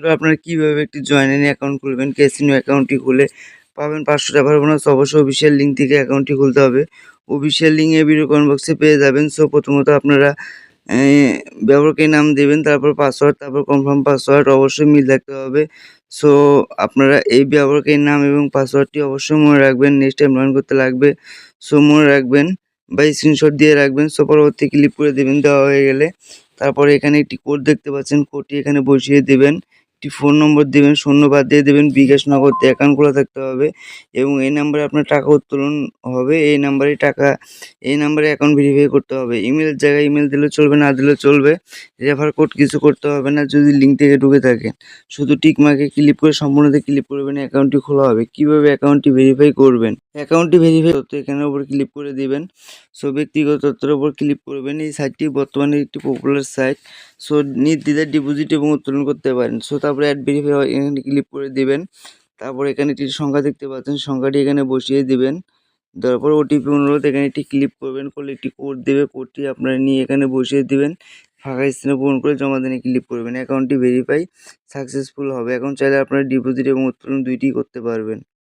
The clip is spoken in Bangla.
বন্ধুরা আপনারা কীভাবে একটি জয়েন অ্যাকাউন্ট খুলবেন? ক্যাসিনো অ্যাকাউন্টটি খুলে পাবেন পাঁচশো টাকার বোনাস অবশ্যই অফিসিয়াল লিঙ্ক থেকে অ্যাকাউন্টটি খুলতে হবে। অফিসিয়াল লিঙ্ক এই ভিডিও কমেন্ট বক্সে পেয়ে যাবেন। সো প্রথমত আপনারা ব্যবহারকে নাম দেবেন, তারপর পাসওয়ার্ড তারপর কনফার্ম পাসওয়ার্ড অবশ্যই মিল থাকতে হবে। সো আপনারা এই ব্যবহারকারীর নাম এবং পাসওয়ার্ডটি অবশ্যই মনে রাখবেন। নেক্সট টাইম লগ করতে লাগবে। সো মনে রাখবেন বা স্ক্রিনশট দিয়ে রাখবেন। সো পরবর্তী ক্লিক করে দেবেন। দেওয়া হয়ে গেলে তারপরে এখানে একটি কোড দেখতে পাচ্ছেন। কোডটি এখানে বসিয়ে দেবেন। একটি ফোন নম্বর দেবেন, শূন্য বাদ দিয়ে দেবেন, বিকাশ নগদে অ্যাকাউন্ট খোলা থাকতে হবে এবং এই নাম্বারে আপনার টাকা উত্তোলন হবে। এই নাম্বারে টাকা, এই নাম্বারে অ্যাকাউন্ট ভেরিফাই করতে হবে। ইমেলের জায়গায় ইমেল দিলে চলবে, না দিলেও চলবে। রেফার কোড কিছু করতে হবে না, যদি লিঙ্ক থেকে ঢুকে থাকেন শুধু টিক মার্কে ক্লিক করে সম্পূর্ণতে ক্লিক করবেন অ্যাকাউন্টটি খোলা হবে। কীভাবে অ্যাকাউন্টটি ভেরিফাই করবেন? অ্যাকাউন্টটি ভেরিফাই করতে এখানের উপর ক্লিক করে দিবেন। সো ব্যক্তিগত তথ্যের উপর ক্লিক করবেন। এই সাইটটি বর্তমানে একটি পপুলার সাইট সো নির্দ্বিধায় ডিপোজিট এবং উত্তোলন করতে পারেন। সো তারপরে অ্যাড ভেরিফাই এখানে ক্লিক করে দিবেন। তারপর এখানে একটি সংখ্যা দেখতে পাচ্ছেন, সংখ্যাটি এখানে বসিয়ে দিবেন। দেওয়ার পর ওটিপি অনুরোধ এখানে একটি ক্লিক করবেন, করলে একটি কোড দেবে। কোডটি আপনারা নিয়ে এখানে বসিয়ে দিবেন। ফাঁকা স্থানে পূরণ করে জমা দিনে ক্লিক করবেন। অ্যাকাউন্টটি ভেরিফাই সাকসেসফুল হবে। এখন চাইলে আপনারা ডিপোজিট এবং উত্তোলন দুইটিই করতে পারবেন।